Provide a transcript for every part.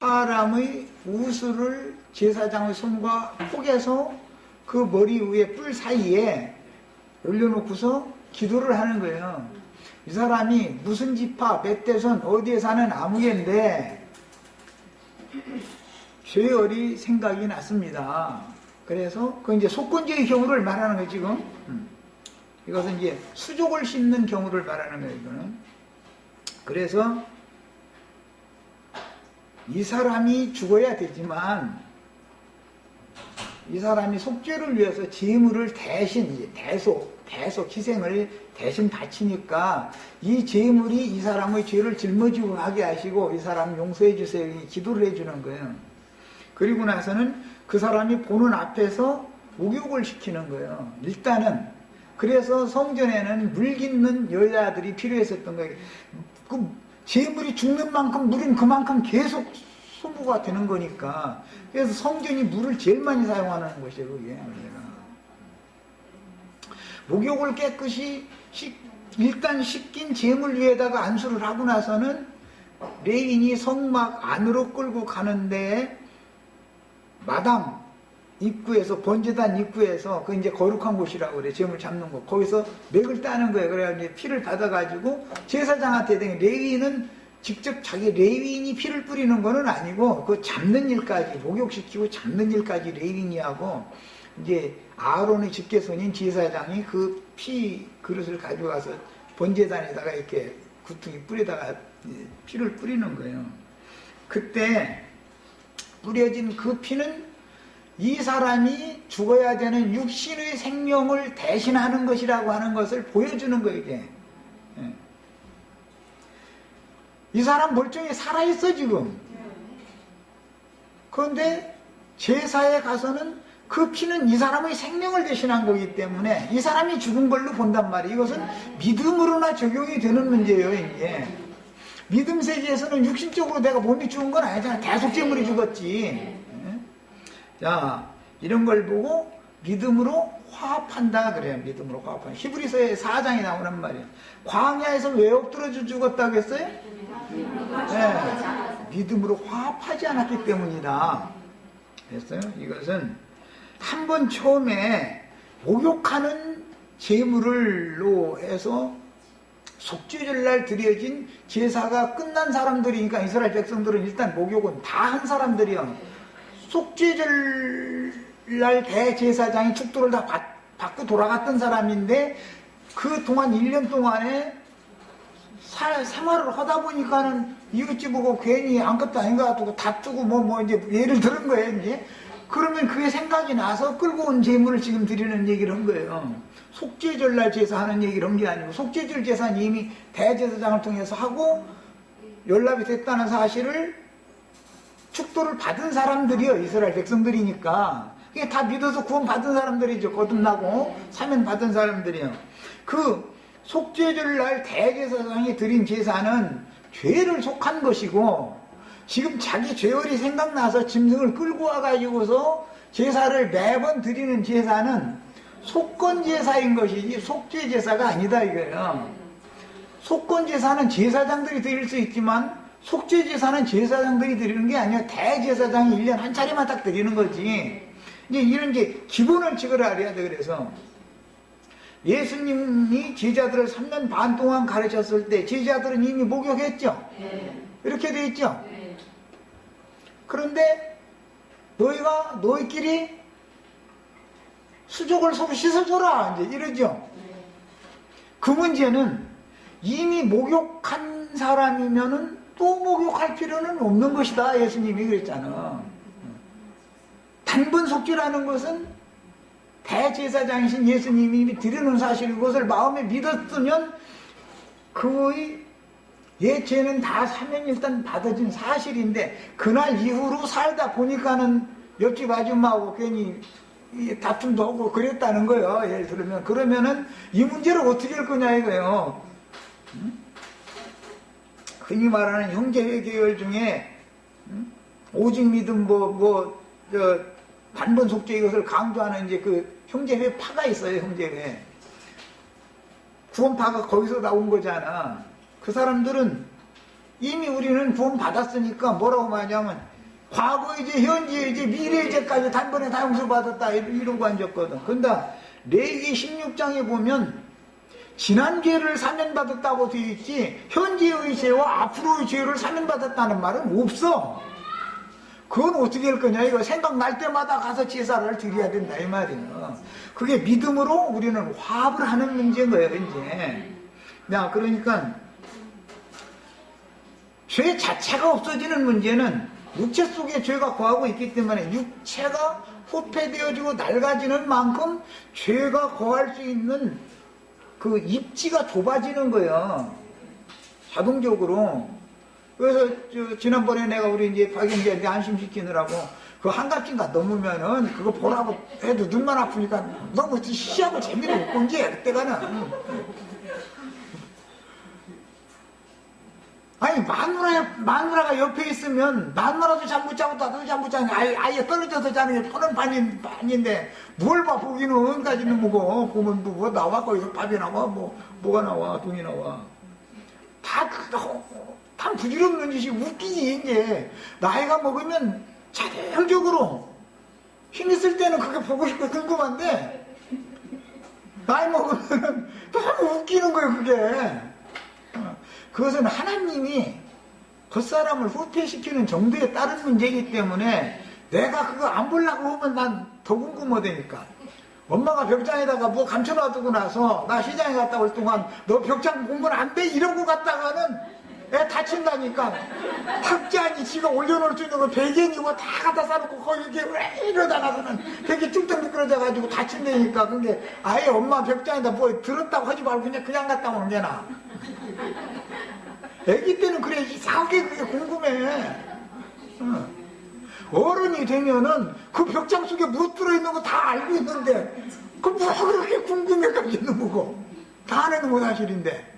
사람의 우수를 제사장의 손과 폭에서 그 머리 위에 뿔 사이에 올려놓고서 기도를 하는 거예요. 이 사람이 무슨 지파, 멧대손, 어디에 사는 아무개인데 죄열이 생각이 났습니다. 그래서 그 이제 속건제의 경우를 말하는 거예요, 지금. 음. 이것은 이제 수족을 씻는 경우를 말하는 거예요, 이거는. 그래서 이 사람이 죽어야 되지만 이 사람이 속죄를 위해서 재물을 대신 대속 대속 희생을 대신 바치니까 이 재물이 이 사람의 죄를 짊어지고 하게 하시고 이 사람 용서해 주세요 이 기도를 해주는 거예요. 그리고 나서는 그 사람이 보는 앞에서 목욕을 시키는 거예요. 일단은 그래서 성전에는 물 깃는 여자들이 필요했었던 거예요. 그 재물이 죽는 만큼 물은 그만큼 계속 소모가 되는 거니까 그래서 성전이 물을 제일 많이 사용하는 것이에요 그게. 목욕을 깨끗이 씻- 일단 씻긴 재물 위에다가 안수를 하고 나서는 레인이 성막 안으로 끌고 가는데 마당 입구에서 번제단 입구에서 그 이제 거룩한 곳이라고 그래. 재물 잡는 곳 거기서 맥을 따는 거예요. 그래야 이제 피를 받아가지고 제사장한테 되 레위는 직접 자기 레위인이 피를 뿌리는 거는 아니고 그 잡는 일까지 목욕시키고 잡는 일까지 레위인이 하고 이제 아론의 직계손인 제사장이 그 피 그릇을 가져가서 번제단에다가 이렇게 구퉁이 뿌리다가 피를 뿌리는 거예요. 그때 뿌려진 그 피는 이 사람이 죽어야 되는 육신의 생명을 대신하는 것이라고 하는 것을 보여주는 거예요, 이게. 예. 이 사람 멀쩡히 살아있어, 지금. 그런데 제사에 가서는 그 피는 이 사람의 생명을 대신한 거기 때문에 이 사람이 죽은 걸로 본단 말이에요. 이것은 믿음으로나 적용이 되는 문제예요, 이게. 믿음 세계에서는 육신적으로 내가 몸이 죽은 건 아니잖아. 대속제물이 죽었지. 예? 자, 이런 걸 보고 믿음으로 화합한다 그래요. 믿음으로 화합한다. 히브리서에 4장이 나오는 말이에요. 광야에서 왜 엎드러져 죽었다고 했어요? 네, 믿음으로 화합하지 않았기 때문이다. 됐어요? 이것은 한 번 처음에 목욕하는 제물로 해서 속죄절 날 드려진 제사가 끝난 사람들이니까 이스라엘 백성들은 일단 목욕은 다 한 사람들이요. 속죄절 날 대제사장이 축도를 다 받, 받고 돌아갔던 사람인데 그 동안 1년 동안에 살, 생활을 하다 보니까는 이웃집 보고 괜히 것 같고 다투고 뭐, 뭐 이제 예를 들은 거예요, 이제. 그러면 그게 생각이 나서 끌고 온 재물을 지금 드리는 얘기를 한 거예요. 속죄절날 제사하는 얘기를 한 게 아니고 속죄절 제사는 이미 대제사장을 통해서 하고 연락이 됐다는 사실을 축도를 받은 사람들이요. 이스라엘 백성들이니까. 그게 다 믿어서 구원 받은 사람들이죠. 거듭나고 사면 받은 사람들이요. 그 속죄절 날 대제사장이 드린 제사는 죄를 속한 것이고 지금 자기 죄열이 생각나서 짐승을 끌고 와가지고서 제사를 매번 드리는 제사는 속건 제사인 것이지 속죄 제사가 아니다 이거예요. 속건 제사는 제사장들이 드릴 수 있지만 속죄 제사는 제사장들이 드리는 게 아니라 대제사장이 1년 한 차례만 딱 드리는 거지. 이제 이런 게 기본을 지거라 알아야 돼 그래서 예수님이 제자들을 3년 반 동안 가르쳤을 때 제자들은 이미 목욕했죠. 이렇게 돼 있죠. 그런데 너희가 너희끼리 수족을 서로 씻어줘라 이제 이러죠. 그 문제는 이미 목욕한 사람이면은 또 목욕할 필요는 없는 것이다 예수님이 그랬잖아. 단번 속죄라는 것은 대제사장이신 예수님이 드리는 사실 그것을 마음에 믿었으면 그의 예 죄는 다 사면일단 받아진 사실인데 그날 이후로 살다 보니까는 옆집 아줌마하고 괜히 이 다툼도 하고 그랬다는 거예요. 예를 들면 그러면은 이 문제를 어떻게 할 거냐 이거예요. 응? 흔히 말하는 형제회 계열 중에 응? 오직 믿음 뭐뭐저 반번 속죄 이것을 강조하는 이제 그 형제회 파가 있어요. 형제회 구원파가 거기서 나온 거잖아. 그 사람들은 이미 우리는 구원 받았으니까 뭐라고 말하냐면 과거 이제 현재 이제 미래 이제까지 단번에 다 용서받았다 이러고 앉았거든. 근데 레기 16장에 보면 지난 죄를 사면받았다고 되어 있지 현재의 죄와 앞으로의 죄를 사면받았다는 말은 없어. 그건 어떻게 할 거냐 이거 생각날 때마다 가서 제사를 드려야 된다 이 말이에요. 그게 믿음으로 우리는 화합을 하는 문제인 거예요 이제. 야 그러니까 죄 자체가 없어지는 문제는 육체 속에 죄가 거하고 있기 때문에 육체가 후패되어지고 낡아지는 만큼 죄가 거할 수 있는 그 입지가 좁아지는 거예요. 자동적으로. 그래서 저 지난번에 내가 우리 이제 박영재한테 안심시키느라고 그 한갑진가 넘으면은 그거 보라고 해도 눈만 아프니까 너무 시시하고 재미를 못본게 그때가는. 아니 마누라 마누라가 옆에 있으면 마누라도 잠 못 자고 나도 잠 못 자니 아예, 아예 떨어져서 자는 게 뻔한 반인 반인데 뭘 봐 보기는 은가지는 뭐고. 보면 뭐, 뭐 나와 거기서 밥이 나와 뭐 뭐가 나와 돈이 나와. 다, 다 부질없는 짓이 웃기지 이제 나이가 먹으면 자동적으로 힘 있을 때는 그게 보고 싶고 궁금한데 나이 먹으면 너무 웃기는 거예요 그게 그것은 하나님이 그 사람을 후퇴시키는 정도에 따른 문제이기 때문에 내가 그거 안 보려고 하면 난 더 궁금하다니까. 엄마가 벽장에다가 뭐 감춰놔두고 나서 나 시장에 갔다 올 동안 너 벽장 공부는 안 돼? 이러고 갔다가는 애 다친다니까. 탁자니 지가 올려놓을 수 있는 거 베개니 뭐다 갖다 싸놓고 거기 이렇게 왜 이러다가서는 되게 뚝뚝 미끄러져가지고 다친다니까. 그게 아예 엄마 벽장에다 뭐 들었다고 하지 말고 그냥 그냥 갔다 오는 게 나아. 애기 때는 그래 이상하게 그게 궁금해. 응. 어른이 되면은 그 벽장 속에 뭐 들어있는 거 다 알고 있는데 그뭐 그렇게 궁금해가지고 뭐고 다 아는 거 사실인데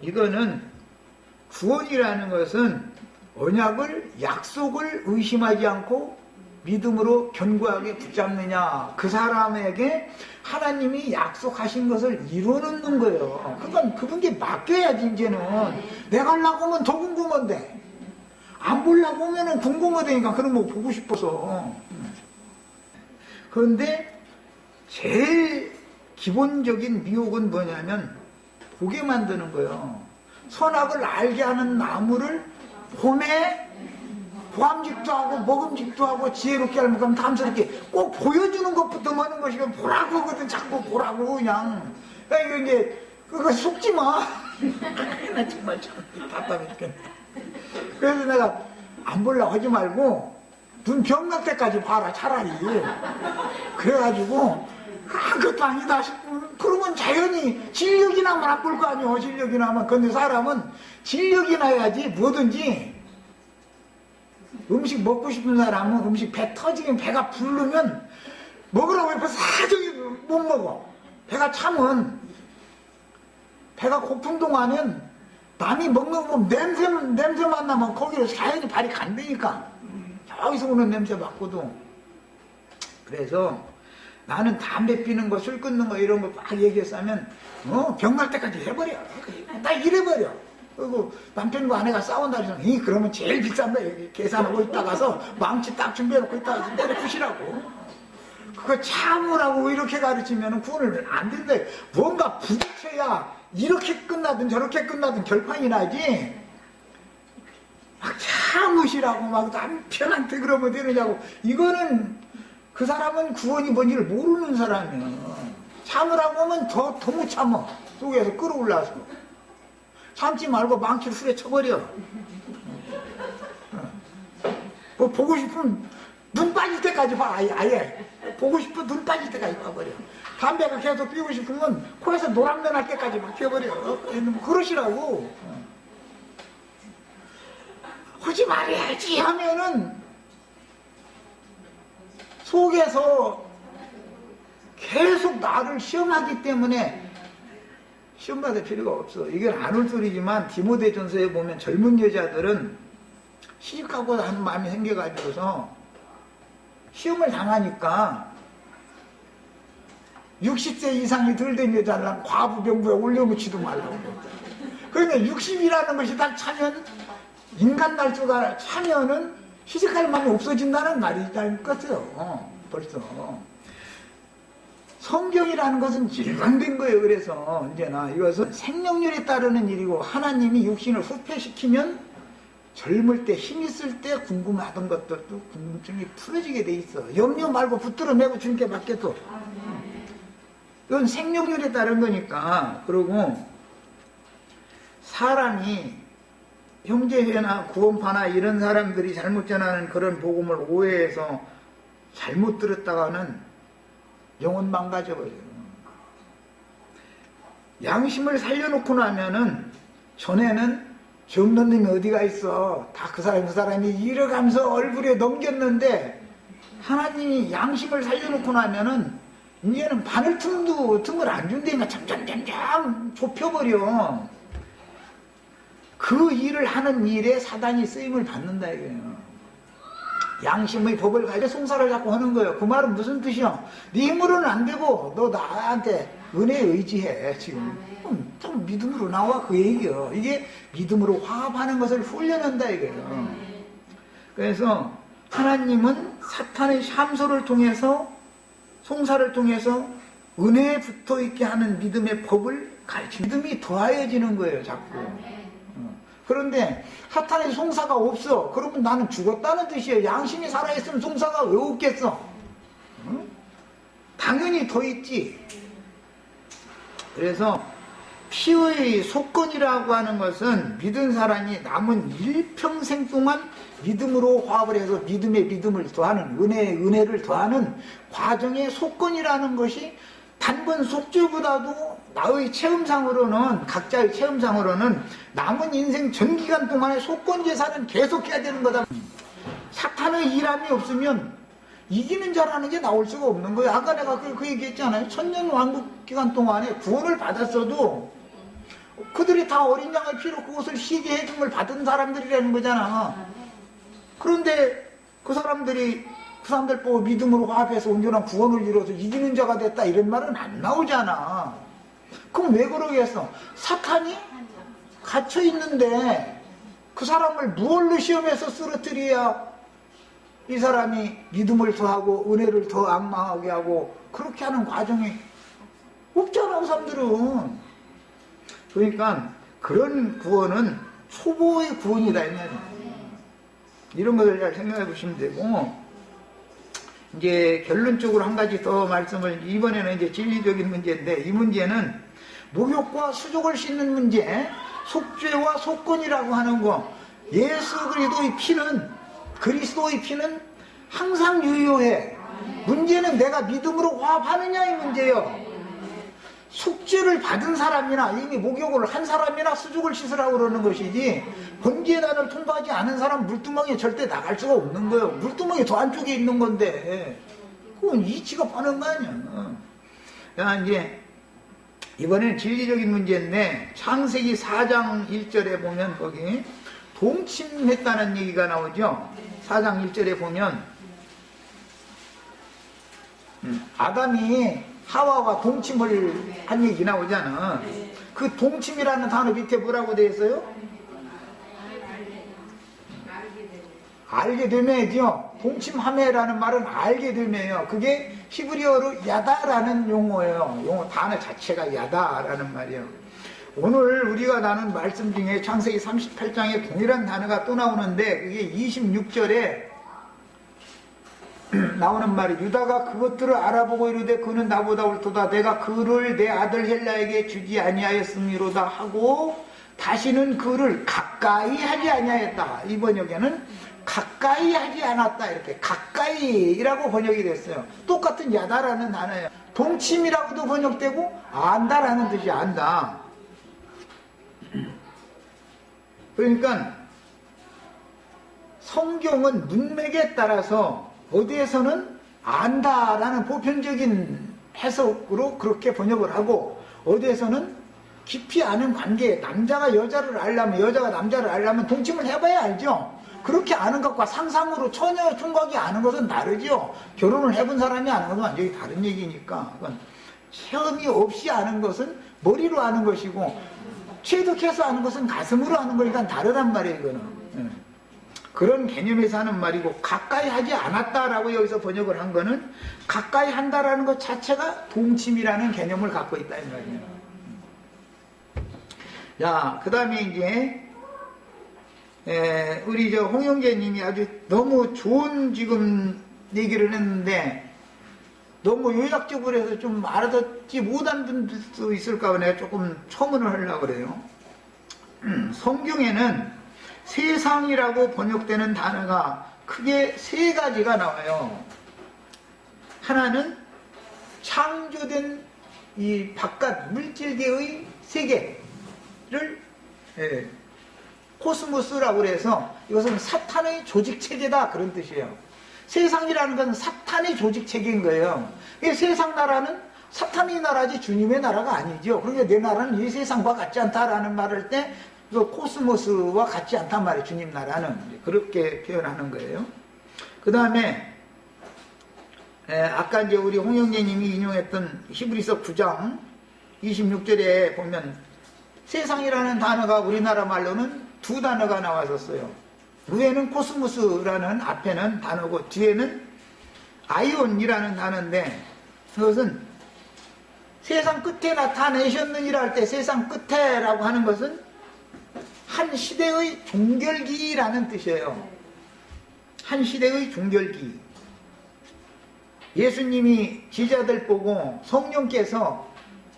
이거는 구원이라는 것은 언약을 약속을 의심하지 않고 믿음으로 견고하게 붙잡느냐 그 사람에게 하나님이 약속하신 것을 이루는 거예요. 그건 그분께 맡겨야지 이제는 내가 하려고 하면 더 궁금한데 안 보려고 하면은 궁금하다니까 그런 거 보고 싶어서 그런데 제일 기본적인 미혹은 뭐냐면 보게 만드는 거예요. 선악을 알게 하는 나무를 봄에 보암직도 하고 먹음직도 하고 지혜롭게 알면 그럼 탐스럽게 꼭 보여주는 것부터 먹는 것이 보라고 하거든 자꾸 보라고 그냥 야, 이거 이제 그거 속지 마. 나 정말 참 답답해 죽겠네. 그래서 내가 안 보려고 하지 말고 눈 병날 때까지 봐라 차라리. 그래가지고 아, 그것도 아니다 싶고 그러면 자연히 진력이 나면 안 볼 거 아니오 진력이 나면 근데 사람은 진력이 나야지 뭐든지 음식 먹고 싶은 사람은 음식 배 터지긴 배가 부르면 먹으라고 옆에서 사정이 못 먹어 배가 차면 배가 고픈 동안은 남이 먹는 거 보면 냄새, 냄새만 나면 거기로 자연히 발이 간다니까 저기서 오는 냄새 맡고도 그래서 나는 담배 피는 거, 술 끊는 거 이런 거 막 얘기했으면 어, 병날 때까지 해버려. 나 이래버려. 그리고 남편과 아내가 싸운다 그러면 이 그러면 제일 비싼 거 여기 계산하고 있다가서 망치 딱 준비해놓고 있다가 때려 부시라고. 그거 참으라고 이렇게 가르치면 구원을 안 된대. 뭔가 부딪혀야 이렇게 끝나든 저렇게 끝나든 결판이 나지. 막 참으시라고 막 남편한테 그러면 되느냐고. 이거는 그 사람은 구원이 뭔지를 모르는 사람이야. 참으라고 하면 더, 더 못 참어. 속에서 끌어올라서. 참지 말고 망치를 술에 쳐버려. 뭐 보고 싶으면 눈 빠질 때까지 봐, 아예. 아예. 보고 싶으면 눈 빠질 때까지 봐버려. 담배가 계속 피우고 싶으면 코에서 노란내 날 때까지 막 피워버려. 어? 뭐 그러시라고. 하지 말아야지 하면은 속에서 계속 나를 시험하기 때문에 시험 받을 필요가 없어. 이건 안 올 소리지만 디모데전서에 보면 젊은 여자들은 시집가고 하는 마음이 생겨가지고서 시험을 당하니까 60세 이상이 덜 된 여자는 과부 병부에 올려놓지도 말라고. 그러니까 60이라는 것이 딱 차면 인간 날조가 차면은 희생할 마음이 없어진다는 말이다는 것이요. 어, 벌써. 성경이라는 것은 일관된 거예요. 그래서 언제나 이것은 생명률에 따르는 일이고 하나님이 육신을 후퇴시키면 젊을 때 힘 있을 때 궁금하던 것들도 궁금증이 풀어지게 돼 있어. 염려 말고 붙들어 매고 주님께 맡겨도. 이건 생명률에 따른 거니까. 그리고 사람이 형제회나 구원파나 이런 사람들이 잘못 전하는 그런 복음을 오해해서 잘못 들었다가는 영혼 망가져버려요. 양심을 살려놓고 나면은 전에는 죄 없는 놈이 어디가 있어. 다 그 사람, 그 사람이 잃어가면서 얼굴에 넘겼는데 하나님이 양심을 살려놓고 나면은 이제는 바늘 틈도 틈을 안 준다니까 점점점점 좁혀버려. 그 일을 하는 일에 사단이 쓰임을 받는다 이거예요. 양심의 법을 가지고 송사를 자꾸 하는 거예요. 그 말은 무슨 뜻이야? 네 힘으로는 안 되고 너 나한테 은혜 의지해 지금. 음, 좀 믿음으로 나와 그 얘기요. 이게 믿음으로 화합하는 것을 훈련한다 이거예요. 그래서 하나님은 사탄의 함소를 통해서 송사를 통해서 은혜에 붙어 있게 하는 믿음의 법을 가르치 믿음이 더하여지는 거예요, 자꾸. 어. 그런데 사탄의 송사가 없어. 그러면 나는 죽었다는 뜻이에요. 양심이 살아있으면 송사가 왜 없겠어? 어? 당연히 더 있지. 그래서 피의 속건이라고 하는 것은 믿은 사람이 남은 일평생 동안 믿음으로 화합을 해서 믿음에 믿음을 더하는 은혜에 은혜를 더하는 과정의 속건이라는 것이 단번 속죄보다도 나의 체험상으로는 각자의 체험상으로는 남은 인생 전 기간 동안의 속건 제사는 계속해야 되는 거다. 사탄의 일함이 없으면 이기는 자라는 게 나올 수가 없는 거예요. 아까 내가 그, 그 얘기했잖아요. 천년 왕국 기간 동안에 구원을 받았어도 그들이 다 어린 양의 피로 그것을 희게 해줌을 받은 사람들이라는 거잖아. 그런데 그 사람들이 그 사람들 보고 믿음으로 화합해서 온전한 구원을 이루어서 이기는 자가 됐다 이런 말은 안 나오잖아. 그럼 왜 그러겠어? 사탄이 갇혀 있는데 그 사람을 무얼로 시험해서 쓰러뜨려야 이 사람이 믿음을 더하고 은혜를 더 악망하게 하고 그렇게 하는 과정이 없잖아 그 사람들은 그러니까 그런 구원은 초보의 구원이다 이런 것을 잘 생각해 보시면 되고 이제 결론적으로 한 가지 더 말씀을 이번에는 이제 진리적인 문제인데 이 문제는 목욕과 수족을 씻는 문제 속죄와 속건이라고 하는 거. 예수 그리스도의 피는 그리스도의 피는 항상 유효해. 문제는 내가 믿음으로 화합하느냐 이 문제요 속죄를 받은 사람이나 이미 목욕을 한 사람이나 수족을 씻으라고 그러는 것이지 번제단을 통과하지 않은 사람 물두멍에 절대 나갈 수가 없는 거예요. 물두멍이 더 안쪽에 있는 건데 그건 이치가 빠는 거 아니야. 야 이제 이번엔 진리적인 문제인데 창세기 4장 1절에 보면 거기 동침했다는 얘기가 나오죠. 4장 1절에 보면 음, 아담이 하와와 동침을 한 얘기 나오잖아. 그 동침이라는 단어 밑에 뭐라고 되어 있어요? 알게 되면이죠. 동침하매라는 말은 알게 되면요. 그게 히브리어로 야다라는 용어예요. 용어 단어 자체가 야다라는 말이에요. 오늘 우리가 나눈 말씀 중에 창세기 38장에 동일한 단어가 또 나오는데 그게 26절에 나오는 말이 유다가 그것들을 알아보고 이르되 그는 나보다 옳도다. 내가 그를 내 아들 헬라에게 주지 아니하였음이로다 하고 다시는 그를 가까이 하지 아니하였다. 이 번 역에는 가까이 하지 않았다. 이렇게 가까이라고 번역이 됐어요. 똑같은 야다라는 단어예요. 동침이라고도 번역되고 안다라는 뜻이 안다. 그러니까 성경은 문맥에 따라서 어디에서는 안다라는 보편적인 해석으로 그렇게 번역을 하고 어디에서는 깊이 아는 관계 남자가 여자를 알려면 여자가 남자를 알려면 동침을 해봐야 알죠? 그렇게 아는 것과 상상으로 처녀 총각이 아는 것은 다르죠? 결혼을 해본 사람이 아는 것은 완전히 다른 얘기니까. 그건 체험이 없이 아는 것은 머리로 아는 것이고 체득해서 하는 것은 가슴으로 하는 거니까 다르단 말이에요, 이거는. 예. 그런 개념에서 하는 말이고, 가까이 하지 않았다라고 여기서 번역을 한 거는, 가까이 한다라는 것 자체가 동침이라는 개념을 갖고 있다, 이 말이에요. 자, 그 다음에 이제, 에, 우리 저 홍영재님이 아주 너무 좋은 지금 얘기를 했는데, 너무 요약적으로 해서 좀 알아듣지 못한 분들도 있을까 봐 내가 조금 첨언을 하려고 그래요. 음, 성경에는 세상이라고 번역되는 단어가 크게 세 가지가 나와요. 하나는 창조된 이 바깥 물질계의 세계를 예, 코스모스라고 그래서 이것은 사탄의 조직 체계다 그런 뜻이에요. 세상이라는 건 사탄의 조직 체계인 거예요. 이 세상 나라는 사탄의 나라지 주님의 나라가 아니죠. 그러니까 내 나라는 이 세상과 같지 않다라는 말을 때, 그 코스모스와 같지 않단 말이에요. 주님 나라는. 그렇게 표현하는 거예요. 그 다음에, 아까 이제 우리 홍영재님이 인용했던 히브리서 9장 26절에 보면 세상이라는 단어가 우리나라 말로는 두 단어가 나왔었어요. 위에는 코스모스라는 앞에는 단어고 뒤에는 아이온이라는 단어인데 그것은 세상 끝에 나타내셨느니라 할 때 세상 끝에라고 하는 것은 한 시대의 종결기라는 뜻이에요. 한 시대의 종결기. 예수님이 지자들 보고 성령께서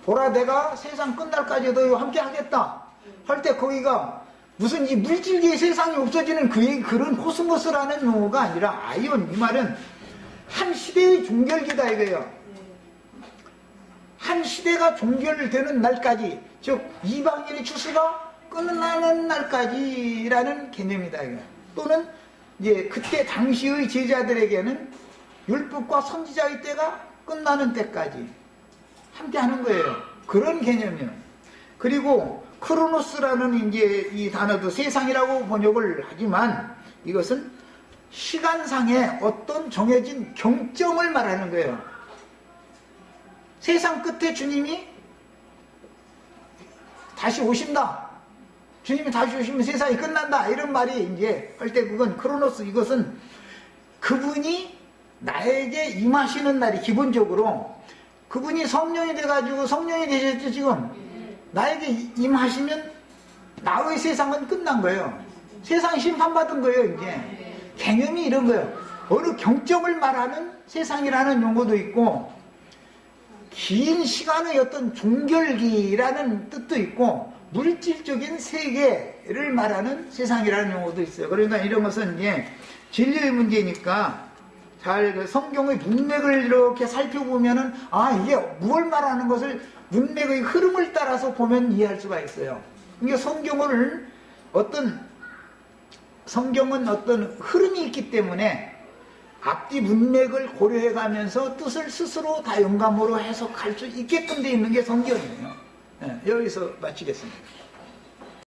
보라 내가 세상 끝날까지도 함께 하겠다 할 때 거기가 무슨 이 물질계의 세상이 없어지는 그, 그런 코스모스라는 용어가 아니라 아이온 이 말은 한 시대의 종결기다 이거예요. 한 시대가 종결되는 날까지 즉 이방인의 추수가 끝나는 날까지라는 개념이다. 또는 이제 그때 당시의 제자들에게는 율법과 선지자의 때가 끝나는 때까지 함께 하는 거예요. 그런 개념이에요. 그리고 크로노스라는 이제 이 단어도 세상이라고 번역을 하지만 이것은 시간상의 어떤 정해진 경점을 말하는 거예요. 세상 끝에 주님이 다시 오신다. 주님이 다시 오시면 세상이 끝난다. 이런 말이 이제 할 때 그건 크로노스 이것은 그분이 나에게 임하시는 날이 기본적으로 그분이 성령이 돼가지고 성령이 되셨죠 지금 나에게 임하시면 나의 세상은 끝난 거예요. 세상 심판받은 거예요 이제 개념이 이런 거예요. 어느 경점을 말하는 세상이라는 용어도 있고 긴 시간의 어떤 종결기라는 뜻도 있고 물질적인 세계를 말하는 세상이라는 용어도 있어요. 그러니까 이런 것은 이제 진리의 문제니까 잘그 성경의 문맥을 이렇게 살펴보면은 아 이게 무엇 말하는 것을 문맥의 흐름을 따라서 보면 이해할 수가 있어요. 그러니까 성경을 어떤 성경은 어떤 흐름이 있기 때문에 앞뒤 문맥을 고려해 가면서 뜻을 스스로 다 영감으로 해석할 수 있게끔 돼 있는 게 성경이에요. 예, 여기서 마치겠습니다.